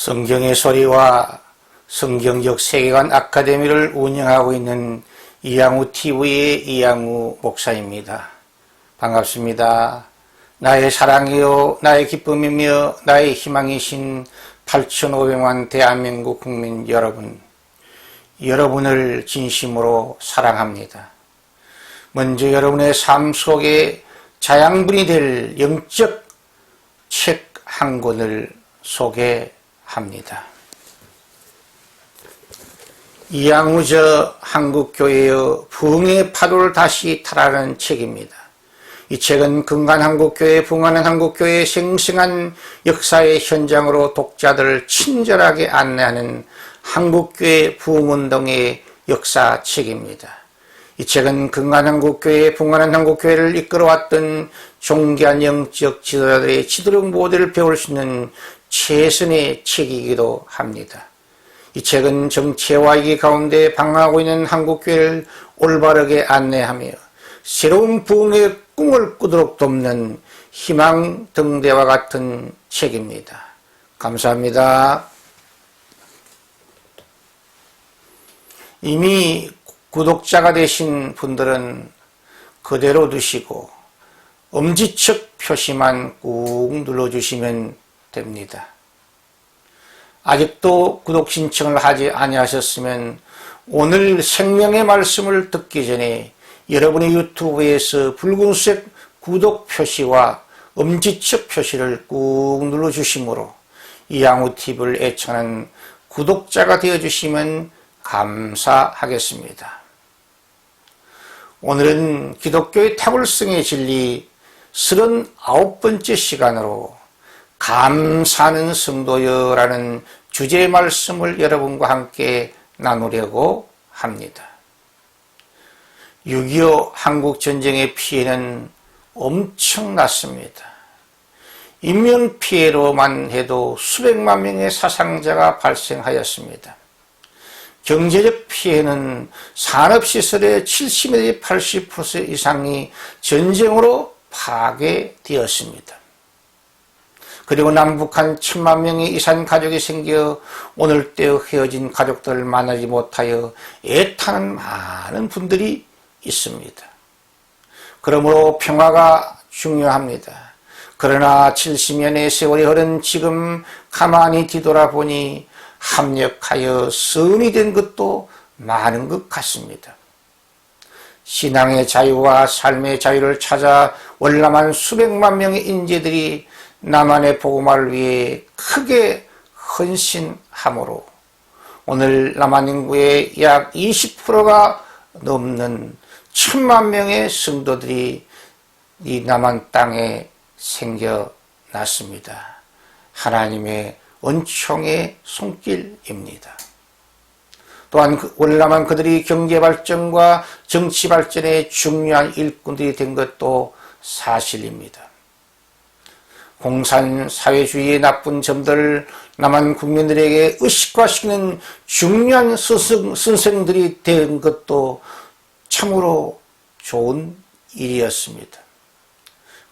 성경의 소리와 성경적 세계관 아카데미를 운영하고 있는 이양우 TV의 이양우 목사입니다. 반갑습니다. 나의 사랑이요, 나의 기쁨이며 나의 희망이신 8,500만 대한민국 국민 여러분, 여러분을 진심으로 사랑합니다. 먼저 여러분의 삶 속에 자양분이 될 영적 책 한 권을 소개 합니다. 이양우저 한국교회의 부흥의 파도를 다시 타라는 책입니다. 이 책은 근간 한국교회, 붕하는 한국교회의 생생한 역사의 현장으로 독자들을 친절하게 안내하는 한국교회 부흥운동의 역사책입니다. 이 책은 근간 한국교회, 붕하는 한국교회를 이끌어왔던 종교한 영적 지도자들의 지도력 모델을 배울 수 있는 최선의 책이기도 합니다. 이 책은 정체와 위기 가운데 방황하고 있는 한국교회를 올바르게 안내하며 새로운 부흥의 꿈을 꾸도록 돕는 희망 등대와 같은 책입니다. 감사합니다. 이미 구독자가 되신 분들은 그대로 두시고 엄지척 표시만 꾹 눌러주시면 됩니다. 아직도 구독 신청을 하지 아니하셨으면 오늘 생명의 말씀을 듣기 전에 여러분의 유튜브에서 붉은색 구독 표시와 엄지척 표시를 꾹 눌러주시므로 이양우 TV를 애청하는 구독자가 되어주시면 감사하겠습니다. 오늘은 기독교의 탁월성의 진리 39번째 시간으로 감사하는 성도여라는 주제의 말씀을 여러분과 함께 나누려고 합니다. 6.25 한국전쟁의 피해는 엄청났습니다. 인명피해로만 해도 수백만 명의 사상자가 발생하였습니다. 경제적 피해는 산업시설의 70에서 80% 이상이 전쟁으로 파괴되었습니다. 그리고 남북한 천만 명의 이산 가족이 생겨 오늘 때 헤어진 가족들을 만나지 못하여 애타는 많은 분들이 있습니다. 그러므로 평화가 중요합니다. 그러나 70년의 세월이 흐른 지금 가만히 뒤돌아보니 합력하여 선이 된 것도 많은 것 같습니다. 신앙의 자유와 삶의 자유를 찾아 월남한 수백만 명의 인재들이 남한의 복음화를 위해 크게 헌신함으로 오늘 남한 인구의 약 20%가 넘는 천만 명의 성도들이 이 남한 땅에 생겨났습니다. 하나님의 은총의 손길입니다. 또한 월남한 그들이 경제 발전과 정치 발전에 중요한 일꾼들이 된 것도 사실입니다. 공산 사회주의의 나쁜 점들을 남한 국민들에게 의식화시키는 중요한 스승, 선생들이 된 것도 참으로 좋은 일이었습니다.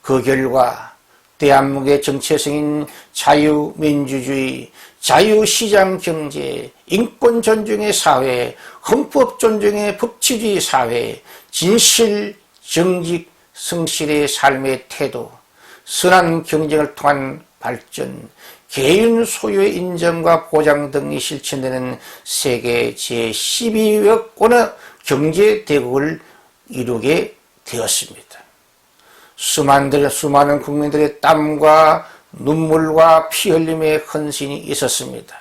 그 결과 대한민국의 정체성인 자유민주주의, 자유시장 경제, 인권 존중의 사회, 헌법 존중의 법치주의 사회, 진실, 정직, 성실의 삶의 태도, 선한 경쟁을 통한 발전, 개인 소유의 인정과 보장 등이 실천되는 세계 제12위권의 경제대국을 이루게 되었습니다. 수많은, 수많은 국민들의 땀과 눈물과 피 흘림의 헌신이 있었습니다.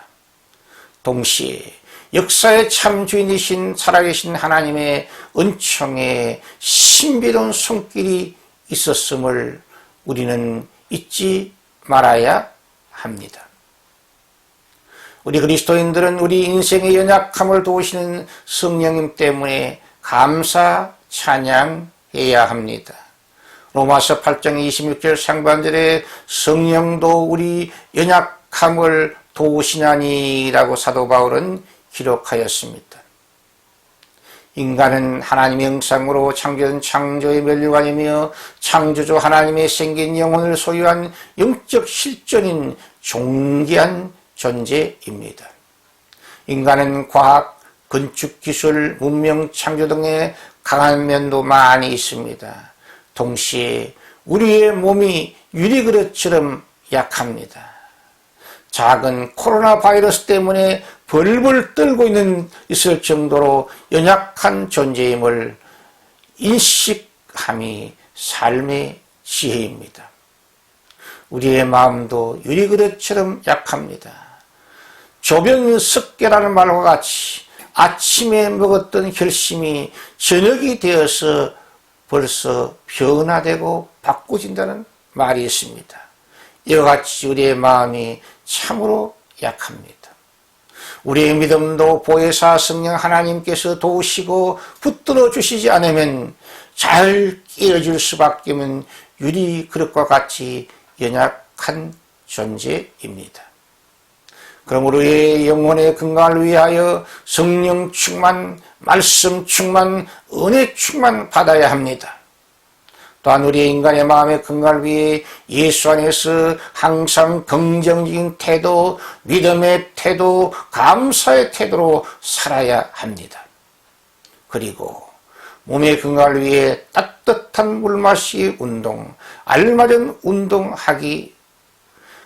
동시에 역사의 참 주인이신 살아계신 하나님의 은총에 신비로운 손길이 있었음을 우리는 잊지 말아야 합니다. 우리 그리스도인들은 우리 인생의 연약함을 도우시는 성령님 때문에 감사 찬양해야 합니다. 로마서 8장 26절 상반절에 성령도 우리 연약함을 도우시나니라고 사도 바울은 기록하였습니다. 인간은 하나님의 형상으로 창조된 창조의 멸류관이며 창조주 하나님의 생긴 영혼을 소유한 영적 실존인 존귀한 존재입니다. 인간은 과학, 건축 기술, 문명 창조 등의 강한 면도 많이 있습니다. 동시에 우리의 몸이 유리그릇처럼 약합니다. 작은 코로나 바이러스 때문에 벌벌 떨고 있는 있을 정도로 연약한 존재임을 인식함이 삶의 지혜입니다. 우리의 마음도 유리그릇처럼 약합니다. 조변석계라는 말과 같이 아침에 먹었던 결심이 저녁이 되어서 벌써 변화되고 바꾸진다는 말이 있습니다. 이와 같이 우리의 마음이 참으로 약합니다. 우리의 믿음도 보혜사 성령 하나님께서 도우시고 붙들어 주시지 않으면 잘 끼어질 수밖에 없는 유리 그릇과 같이 연약한 존재입니다. 그럼 우리의 영혼의 건강을 위하여 성령 충만, 말씀 충만, 은혜 충만 받아야 합니다. 또한 우리 인간의 마음의 건강을 위해 예수 안에서 항상 긍정적인 태도, 믿음의 태도, 감사의 태도로 살아야 합니다. 그리고 몸의 건강을 위해 따뜻한 물 마시 운동, 알맞은 운동하기,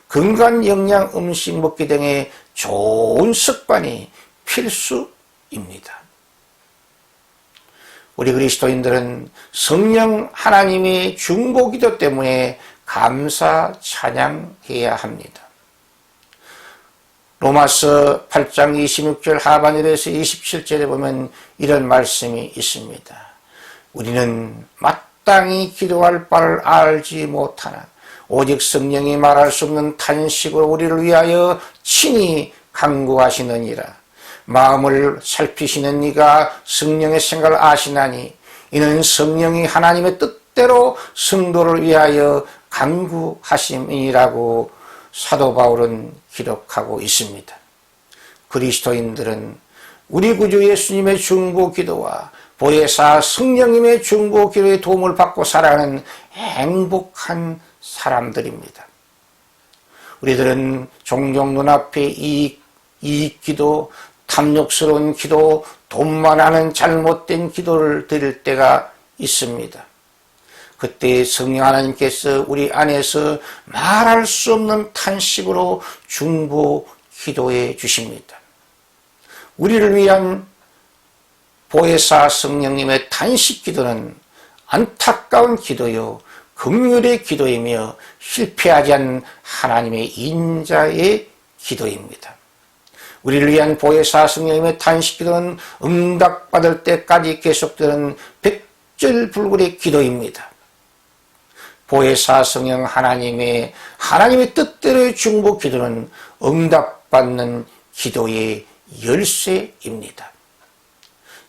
건강 영양 음식 먹기 등의 좋은 습관이 필수입니다. 우리 그리스도인들은 성령 하나님의 중보기도 때문에 감사 찬양해야 합니다. 로마서 8장 26절 하반절에서 27절에 보면 이런 말씀이 있습니다. 우리는 마땅히 기도할 바를 알지 못하나 오직 성령이 말할 수 없는 탄식으로 우리를 위하여 친히 강구하시느니라. 마음을 살피시는 이가 성령의 생각을 아시나니 이는 성령이 하나님의 뜻대로 성도를 위하여 강구하심이라고 사도 바울은 기록하고 있습니다. 그리스도인들은 우리 구주 예수님의 중보 기도와 보혜사 성령님의 중보 기도의 도움을 받고 살아가는 행복한 사람들입니다. 우리들은 종종 눈앞에 이익, 이익 기도, 탐욕스러운 기도, 돈만 하는 잘못된 기도를 드릴 때가 있습니다. 그때 성령 하나님께서 우리 안에서 말할 수 없는 탄식으로 중보 기도해 주십니다. 우리를 위한 보혜사 성령님의 탄식 기도는 안타까운 기도요, 긍휼의 기도이며 실패하지 않은 하나님의 인자의 기도입니다. 우리를 위한 보혜사 성령님의 탄식기도는 응답받을 때까지 계속되는 백절불굴의 기도입니다. 보혜사 성령 하나님의 하나님의 뜻대로의 중보 기도는 응답받는 기도의 열쇠입니다.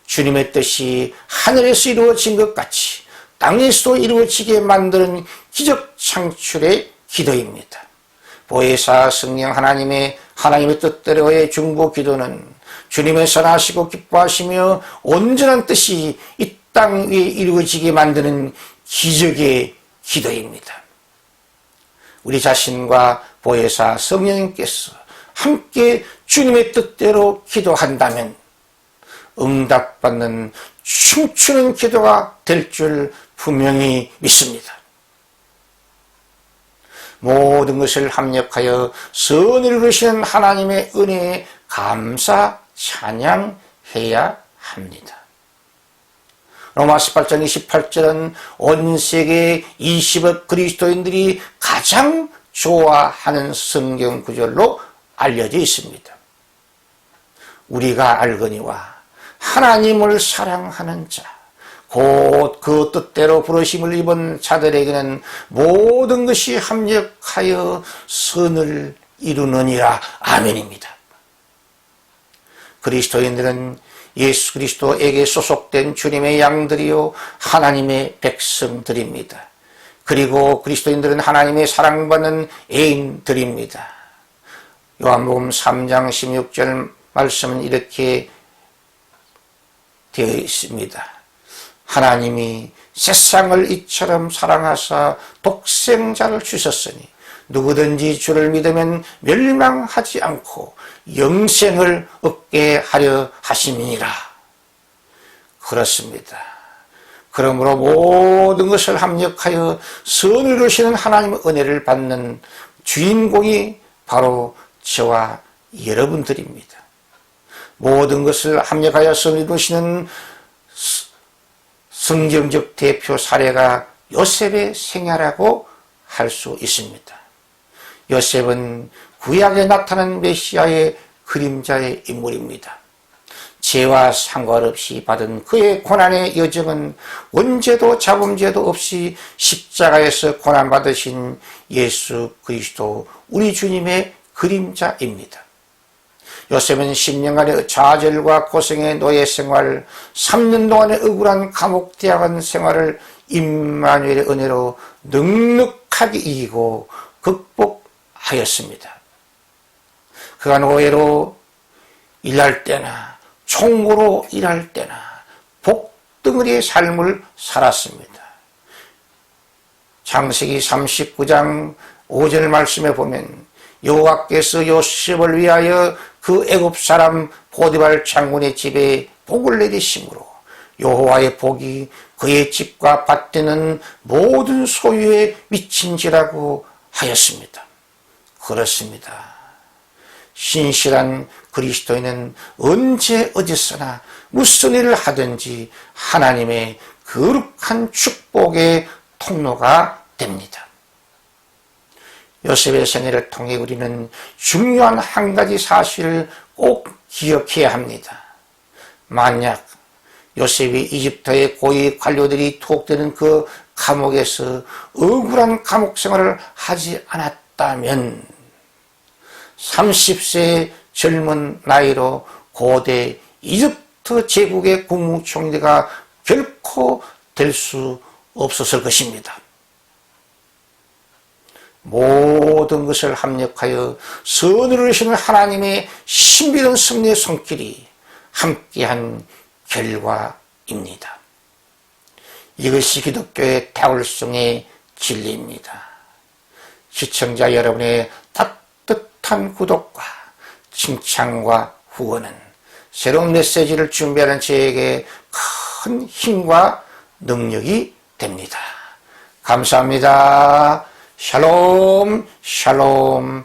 주님의 뜻이 하늘에서 이루어진 것 같이 땅에서도 이루어지게 만드는 기적 창출의 기도입니다. 보혜사 성령 하나님의 하나님의 뜻대로의 중보 기도는 주님의 선하시고 기뻐하시며 온전한 뜻이 이 땅 위에 이루어지게 만드는 기적의 기도입니다. 우리 자신과 보혜사 성령님께서 함께 주님의 뜻대로 기도한다면 응답받는 춤추는 기도가 될 줄 분명히 믿습니다. 모든 것을 합력하여 선을 이루시는 하나님의 은혜에 감사 찬양해야 합니다. 로마서 8장 28절은 온 세계 20억 그리스도인들이 가장 좋아하는 성경 구절로 알려져 있습니다. 우리가 알거니와 하나님을 사랑하는 자, 곧 그 뜻대로 부르심을 입은 자들에게는 모든 것이 합력하여 선을 이루느니라. 아멘입니다. 그리스도인들은 예수 그리스도에게 소속된 주님의 양들이요 하나님의 백성들입니다. 그리고 그리스도인들은 하나님의 사랑받는 애인들입니다. 요한복음 3장 16절 말씀은 이렇게 되어 있습니다. 하나님이 세상을 이처럼 사랑하사 독생자를 주셨으니 누구든지 주를 믿으면 멸망하지 않고 영생을 얻게 하려 하심이니라. 그렇습니다. 그러므로 모든 것을 합력하여 선을 이루시는 하나님의 은혜를 받는 주인공이 바로 저와 여러분들입니다. 모든 것을 합력하여 선을 이루시는 성경적 대표 사례가 요셉의 생애라고 할 수 있습니다. 요셉은 구약에 나타난 메시아의 그림자의 인물입니다. 죄와 상관없이 받은 그의 고난의 여정은 언제도 자범죄도 없이 십자가에서 고난받으신 예수 그리스도 우리 주님의 그림자입니다. 요셉은 10년간의 좌절과 고생의 노예 생활, 3년 동안의 억울한 감옥 대학원 생활을 임마누엘의 은혜로 넉넉하게 이기고 극복하였습니다. 그가 노예로 일할 때나 총으로 일할 때나 복덩어리의 삶을 살았습니다. 창세기 39장 5절 말씀에 보면 여호와께서 요셉을 위하여 그 애굽 사람 보디발 장군의 집에 복을 내리심으로 여호와의 복이 그의 집과 밭되는 모든 소유에 미친지라고 하였습니다. 그렇습니다. 신실한 그리스도인은 언제 어디서나 무슨 일을 하든지 하나님의 거룩한 축복의 통로가 됩니다. 요셉의 생애를 통해 우리는 중요한 한 가지 사실을 꼭 기억해야 합니다. 만약 요셉이 이집트의 고위 관료들이 투옥되는 그 감옥에서 억울한 감옥 생활을 하지 않았다면 30세의 젊은 나이로 고대 이집트 제국의 국무총리가 결코 될 수 없었을 것입니다. 모든 것을 합력하여 선을 이루시는 하나님의 신비로운 승리의 손길이 함께한 결과입니다. 이것이 기독교의 태울성의 진리입니다. 시청자 여러분의 따뜻한 구독과 칭찬과 후원은 새로운 메시지를 준비하는 저에게 큰 힘과 능력이 됩니다. 감사합니다. 샬롬, 샬롬,